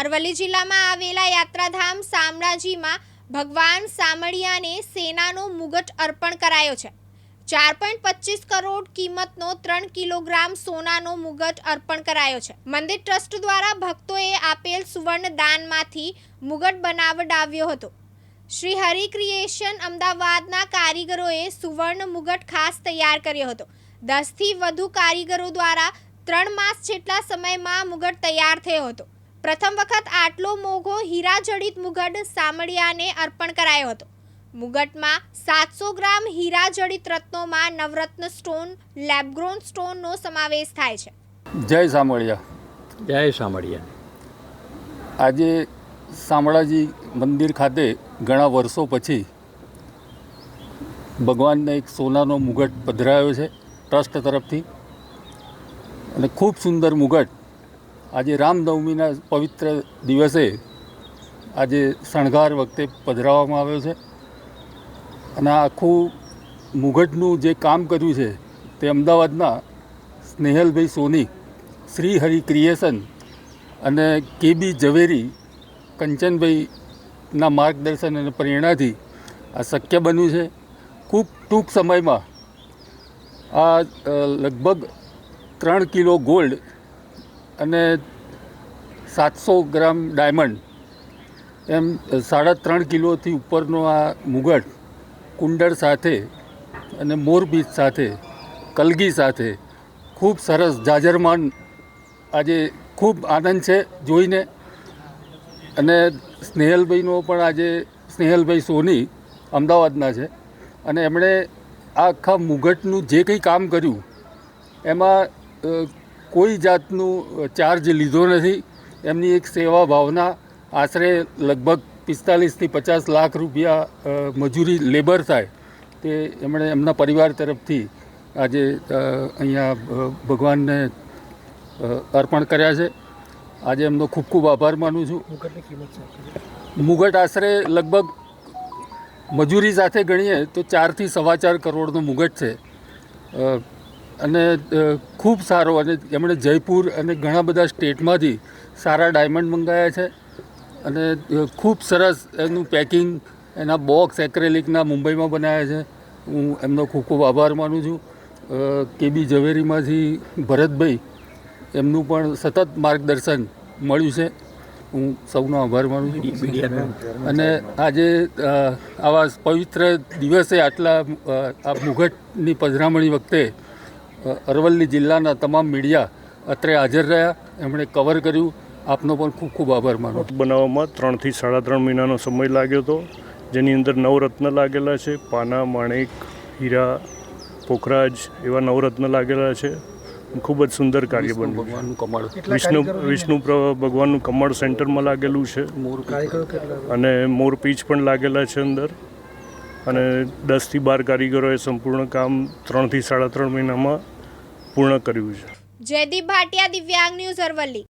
અરવલ્લી જિલ્લામાં આવેલા યાત્રાધામ શામળાજીમાં ભગવાન સામળિયાને સેનાનો મુગટ અર્પણ કરાયો છે. ચાર પોઈન્ટ પચીસ કરોડ કિંમતનો ત્રણ કિલોગ્રામ સોનાનો મુગટ અર્પણ કરાયો છે. મંદિર ટ્રસ્ટ દ્વારા ભક્તોએ આપેલ સુવર્ણ દાનમાંથી મુગટ બનાવડાવ્યો હતો. શ્રી હરિ ક્રિએશન અમદાવાદના કારીગરોએ સુવર્ણ મુગટ ખાસ તૈયાર કર્યો હતો. દસથી વધુ કારીગરો દ્વારા ત્રણ માસ જેટલા સમયમાં મુગટ તૈયાર થયો હતો. પ્રથમ વખત આટલો મોઘો હીરા જડિત મુગટ સામળિયાને અર્પણ કરાયો હતો. મુગટમાં સાતસો ગ્રામ હીરા જડિત રત્નોમાં નવરત્ન સ્ટોન લેબગ્રોન સ્ટોનનો સમાવેશ થાય છે. જય સામળિયા. જય સામળિયા. આજે શામળાજી મંદિર ખાતે ઘણા વર્ષો પછી ભગવાનને એક સોનાનો મુગટ પધરાયો છે ટ્રસ્ટ તરફથી. અને ખૂબ સુંદર મુગટ આજે રામનવમીના પવિત્ર દિવસે આજે શણગાર વખતે પધરાવવામાં આવ્યો છે. અને આખું મુગટનું જે કામ કર્યું છે તે અમદાવાદના સ્નેહલભાઈ સોની, શ્રી હરિ ક્રિએશન અને કેબી ઝવેરી કંચનભાઈના માર્ગદર્શન અને પ્રેરણાથી આ શક્ય બન્યું છે. ખૂબ ટૂંક સમયમાં આ લગભગ ત્રણ કિલો ગોલ્ડ અને સાતસો ગ્રામ ડાયમંડ, એમ સાડા ત્રણ કિલોથી ઉપરનો આ મુગટ, કુંડળ સાથે અને મોરબીજ સાથે, કલગી સાથે, ખૂબ સરસ જાજરમાન, આજે ખૂબ આનંદ છે જોઈને. અને સ્નેહલભાઈનો પણ આજે, સ્નેહલભાઈ સોની અમદાવાદના છે. અને એમણે આ આખા મુગટનું જે કંઈ કામ કર્યું, એમાં કોઈ જાતનું ચાર્જ લીધો નથી. એમની એક સેવા ભાવના આશરે લગભગ પિસ્તાલીસથી પચાસ લાખ રૂપિયા મજૂરી લેબર થાય. તે એમણે એમના પરિવાર તરફથી આજે અહીંયા ભગવાનને અર્પણ કર્યા છે. આજે એમનો ખૂબ ખૂબ આભાર માનું છું. મુગટ આશરે લગભગ મજૂરી સાથે ગણીએ તો ચારથી સવા ચાર કરોડનો મુગટ છે. અને ખૂબ સારો અને એમણે જયપુર અને ઘણા બધા સ્ટેટમાંથી સારા ડાયમંડ મંગાવ્યા છે. અને ખૂબ સરસ એનું પેકિંગ, એના બોક્સ એક્રેલિકના મુંબઈમાં બનાવ્યા છે. હું એમનો ખૂબ ખૂબ આભાર માનું છું. કેબી ઝવેરીમાંથી ભરતભાઈ એમનું પણ સતત માર્ગદર્શન મળ્યું છે. હું સૌનો આભાર માનું છું. અને આજે આવા પવિત્ર દિવસે આટલા આ મુઘટની પધરામણી વખતે અરવલ્લી જિલ્લાના તમામ મીડિયા અત્રે હાજર રહ્યા. એમણે કવર કર્યું. આપનો પણ ખૂબ ખૂબ આભાર માનો. બનાવવામાં ત્રણથી સાડા ત્રણ મહિનાનો સમય લાગ્યો હતો. જેની અંદર નવરત્ન લાગેલા છે. પાના માણેક હીરા પોખરાજ એવા નવરત્ન લાગેલા છે. ખૂબ જ સુંદર કાર્ય બન્યું. ભગવાનનું કમળ. વિષ્ણુ વિષ્ણુ પ્ર- ભગવાનનું કમળ સેન્ટરમાં લાગેલું છે. મોર અને મોરપીંછ પણ લાગેલા છે અંદર. અને દસથી બાર કારીગરોએ સંપૂર્ણ કામ ત્રણથી સાડા ત્રણ મહિનામાં પૂર્ણ કર્યું છે. જયદીપ ભાટિયા, દિવ્યાંગ ન્યૂઝ અરવલ્લી.